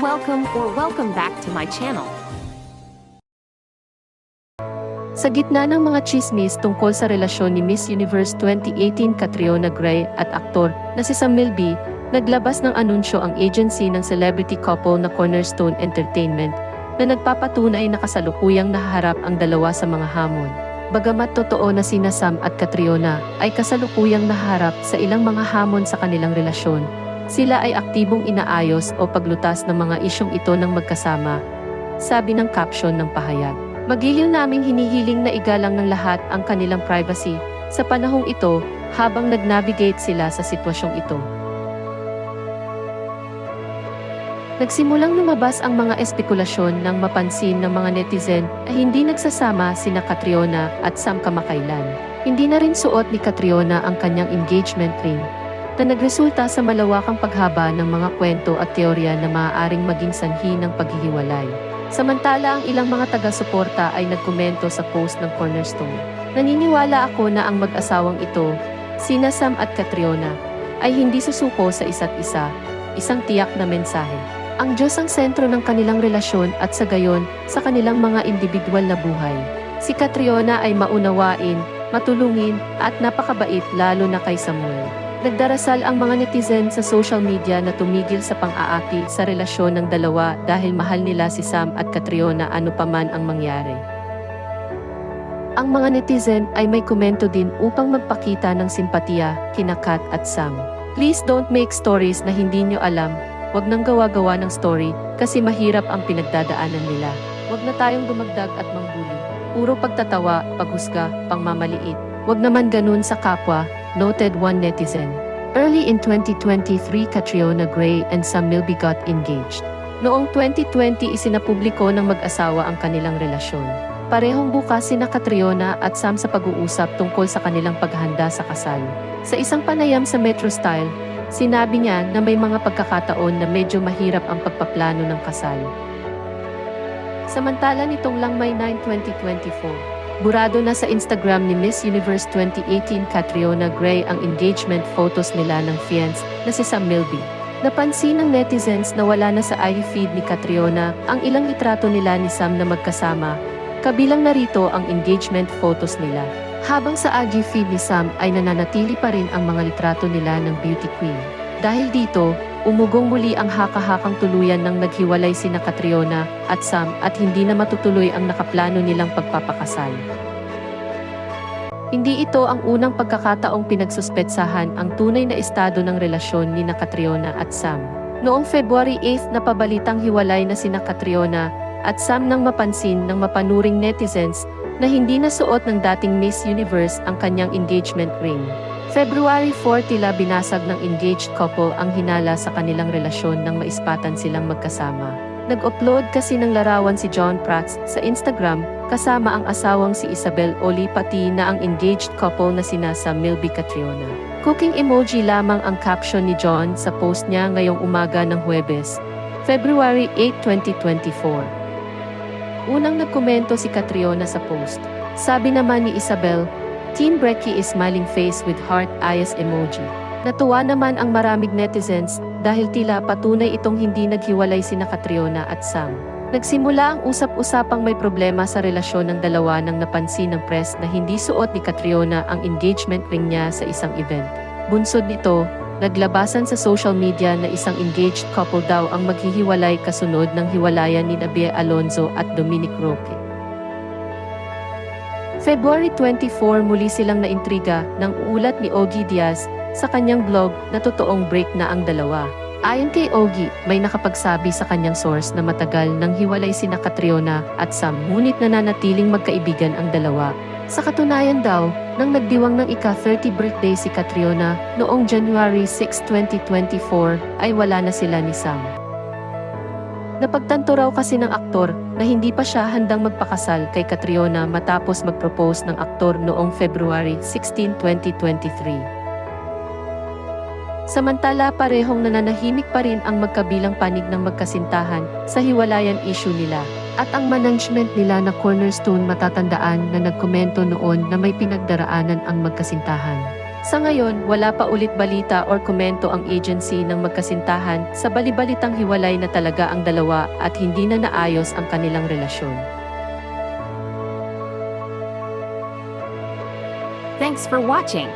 Welcome or welcome back to my channel. Sa gitna ng mga chismis tungkol sa relasyon ni Miss Universe 2018 Catriona Gray at aktor na si Sam Milby, naglabas ng anunsyo ang agency ng celebrity couple na Cornerstone Entertainment na nagpapatunay na kasalukuyang nahaharap ang dalawa sa mga hamon. Bagamat totoo na sina Sam at Catriona ay kasalukuyang naharap sa ilang mga hamon sa kanilang relasyon, sila ay aktibong inaayos o paglutas ng mga isyong ito ng magkasama, sabi ng caption ng pahayag. Magigil naming hinihiling na igalang ng lahat ang kanilang privacy sa panahong ito habang nag-navigate sila sa sitwasyong ito. Nagsimulang lumabas ang mga espekulasyon ng mapansin ng mga netizen na hindi nagsasama sina Catriona at Sam kamakailan. Hindi na rin suot ni Catriona ang kanyang engagement ring na nagresulta sa malawakang paghaba ng mga kwento at teorya na maaaring maging sanhi ng paghihiwalay. Samantala ang ilang mga taga-suporta ay nagkomento sa post ng Cornerstone. Naniniwala ako na ang mag-asawang ito, sina Sam at Catriona, ay hindi susuko sa isa't isa, isang tiyak na mensahe. Ang Diyos ang sentro ng kanilang relasyon at sa gayon, sa kanilang mga individual na buhay. Si Catriona ay maunawain, matulungin, at napakabait lalo na kay Samuel. Nagdarasal ang mga netizen sa social media na tumigil sa pang-aaki sa relasyon ng dalawa dahil mahal nila si Sam at Catriona ano paman ang mangyari. Ang mga netizen ay may komento din upang magpakita ng simpatiya kina Kat at Sam. Please don't make stories na hindi nyo alam, wag nang gawa-gawa ng story kasi mahirap ang pinagdadaanan nila. Wag na tayong dumagdag at mangbuli. Puro pagtatawa, paghusga, pangmamaliit. Wag naman ganun sa kapwa, noted one netizen. Early in 2023, Catriona Gray and Sam Milby got engaged. Noong 2020, isinapubliko ng mag-asawa ang kanilang relasyon. Parehong bukas sina Catriona at Sam sa pag-uusap tungkol sa kanilang paghahanda sa kasal. Sa isang panayam sa Metro Style, sinabi niya na may mga pagkakataon na medyo mahirap ang pagpaplano ng kasal. Samantala nitong lang May 9, 2024, burado na sa Instagram ni Miss Universe 2018 Catriona Gray ang engagement photos nila ng fiancé na si Sam Milby. Napansin ng netizens na wala na sa IG feed ni Catriona ang ilang litrato nila ni Sam na magkasama, kabilang narito ang engagement photos nila. Habang sa IG feed ni Sam ay nananatili pa rin ang mga litrato nila ng beauty queen. Dahil dito, umugong muli ang haka-hakang tuluyan ng naghiwalay sina Catriona at Sam at hindi na matutuloy ang nakaplano nilang pagpapakasal. Hindi ito ang unang pagkakataong pinagsuspetsahan ang tunay na estado ng relasyon ni na at Sam. Noong February 8 napabalitang hiwalay na sina Catriona at Sam nang mapansin ng mapanuring netizens na hindi nasuot ng dating Miss Universe ang kanyang engagement ring. February 4 tila binasag ng engaged couple ang hinala sa kanilang relasyon nang maispatan silang magkasama. Nag-upload kasi ng larawan si John Prats sa Instagram kasama ang asawang si Isabel Oli pati na ang engaged couple na sina sa Milby Catriona. Cooking emoji lamang ang caption ni John sa post niya ngayong umaga ng Huwebes, February 8, 2024. Unang nagkomento si Catriona sa post. Sabi naman ni Isabel, Team Brecky is smiling face with heart eyes emoji. Natuwa naman ang maraming netizens dahil tila patunay itong hindi naghiwalay sina Catriona at Sam. Nagsimula ang usap-usapang may problema sa relasyon ng dalawa nang napansin ng press na hindi suot ni Catriona ang engagement ring niya sa isang event. Bunsod nito, naglabasan sa social media na isang engaged couple daw ang maghihiwalay kasunod ng hiwalayan ni Nabie Alonzo at Dominic Roque. February 24 muli silang naintriga ng ulat ni Ogie Diaz sa kanyang blog na totoong break na ang dalawa. Ayon kay Ogie, may nakapagsabi sa kanyang source na matagal nang hiwalay sina Catriona at Sam ngunit nananatiling magkaibigan ang dalawa. Sa katunayan daw, nang nagdiwang ng ika-30 birthday si Catriona noong January 6, 2024, ay wala na sila ni Sam. Napagtanto raw kasi ng aktor na hindi pa siya handang magpakasal kay Catriona matapos mag-propose ng aktor noong February 16, 2023. Samantala parehong nananahimik pa rin ang magkabilang panig ng magkasintahan sa hiwalayan issue nila. At ang management nila na Cornerstone matatandaan na nagkomento noon na may pinagdaraanan ang magkasintahan. Sa ngayon, wala pa ulit balita or komento ang agency ng magkasintahan sa balibalitang hiwalay na talaga ang dalawa at hindi na naayos ang kanilang relasyon. Thanks for watching.